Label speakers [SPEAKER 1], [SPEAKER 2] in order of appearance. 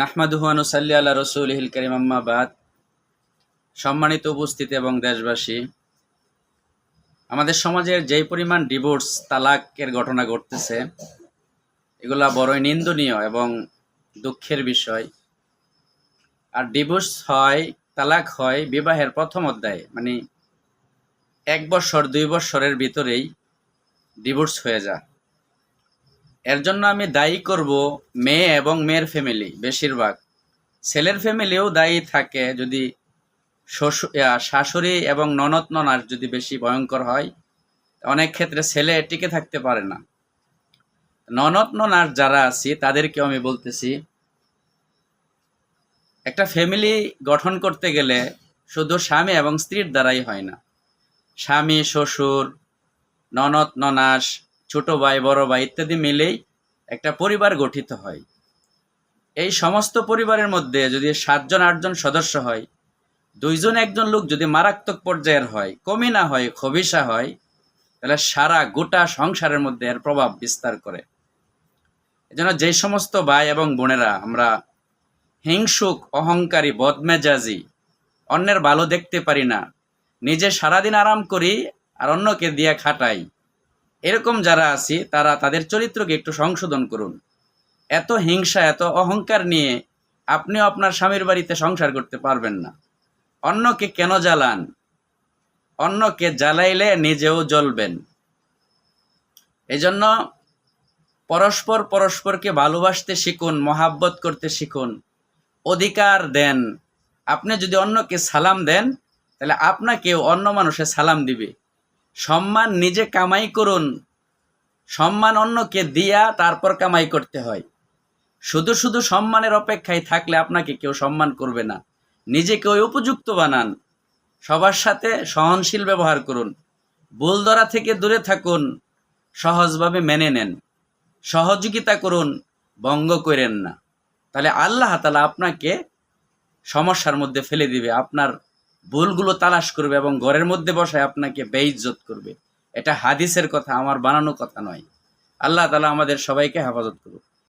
[SPEAKER 1] নাহমাদুহানু সাল্লি আল্লাহ রসুল হিল করিম। আম্মাবাদ সম্মানিত উপস্থিতি এবং দেশবাসী, আমাদের সমাজের যেই পরিমাণ ডিভোর্স, তালাকের ঘটনা ঘটতেছে, এগুলা বড়ই নিন্দনীয় এবং দুঃখের বিষয়। আর ডিভোর্স হয়, তালাক হয় বিবাহের প্রথম অধ্যায়ে মানে এক বছর, দুই বছরের ভিতরেই ডিভোর্স হয়ে যায়। এর জন্য আমি দায়ী করব মেয়ে এবং মেয়ের ফ্যামিলি বেশিরভাগ। ছেলের ফ্যামিলিও দায়ী থাকে যদি শাশুড়ি এবং ননদ, ননার যদি বেশি ভয়ঙ্কর হয়, অনেক ক্ষেত্রে ছেলে টিকে থাকতে পারে না। ননদ, ননার যারা আছি, তাদেরকেও আমি বলতেছি, একটা ফ্যামিলি গঠন করতে গেলে শুধু স্বামী এবং স্ত্রীর দ্বারাই হয় না। স্বামী, শ্বশুর, ননদ, ননাস ছোট ভাই, বড় ভাই ইত্যাদি মিলেই একটা পরিবার গঠিত হয়। এই সমস্ত পরিবারের মধ্যে যদি সাতজন, আটজন সদস্য হয়, দুইজন, একজন লোক যদি মারাত্মক পর্যায়ের হয় কমি না হয়, খবিসা হয়, তাহলে সারা গোটা সংসারের মধ্যে এর প্রভাব বিস্তার করে। এজন্য যে সমস্ত ভাই এবং বোনেরা আমরা হিংসুক, অহংকারী, বদমেজাজি, অন্যের ভালো দেখতে পারি না, নিজে সারাদিন আরাম করি আর অন্যকে দিয়ে খাটাই এরকম যারা আছি, তারা তাদের চরিত্রকে একটু সংশোধন করুন। এত হিংসা, এত অহংকার নিয়ে আপনিও আপনার স্বামীর বাড়িতে সংসার করতে পারবেন না। অন্যকে কেন জ্বালান? অন্যকে জ্বালাইলে নিজেও জ্বলবেন। এজন্য পরস্পর পরস্পরকে ভালোবাসতে শিখুন, মহাব্বত করতে শিখুন। অধিকার দেন। আপনি যদি অন্যকে সালাম দেন, তাহলে আপনাকেও অন্য মানুষে সালাম দিবে। সম্মান নিজে কামাই করুন। সম্মান অন্যকে দিয়া তারপর কামাই করতে হয়। শুধু শুধু সম্মানের অপেক্ষায় থাকলে আপনাকে কেউ সম্মান করবে না। নিজেকে ওই উপযুক্ত বানান। সবার সাথে সহনশীল ব্যবহার করুন। ভুল ধরা থেকে দূরে থাকুন। সহজভাবে মেনে নেন। সহযোগিতা করুন। ভঙ্গ করেন না। তাহলে আল্লাহ তালা আপনাকে সমস্যার মধ্যে ফেলে দিবে। আপনার ভুলগুলো তালাশ করবে এবং ঘরের মধ্যে বসায় আপনাকে বেইজ্জত করবে। এটা হাদিসের কথা, আমার বানানো কথা নয়। আল্লাহ তালা আমাদের সবাইকে হেফাজত করুক।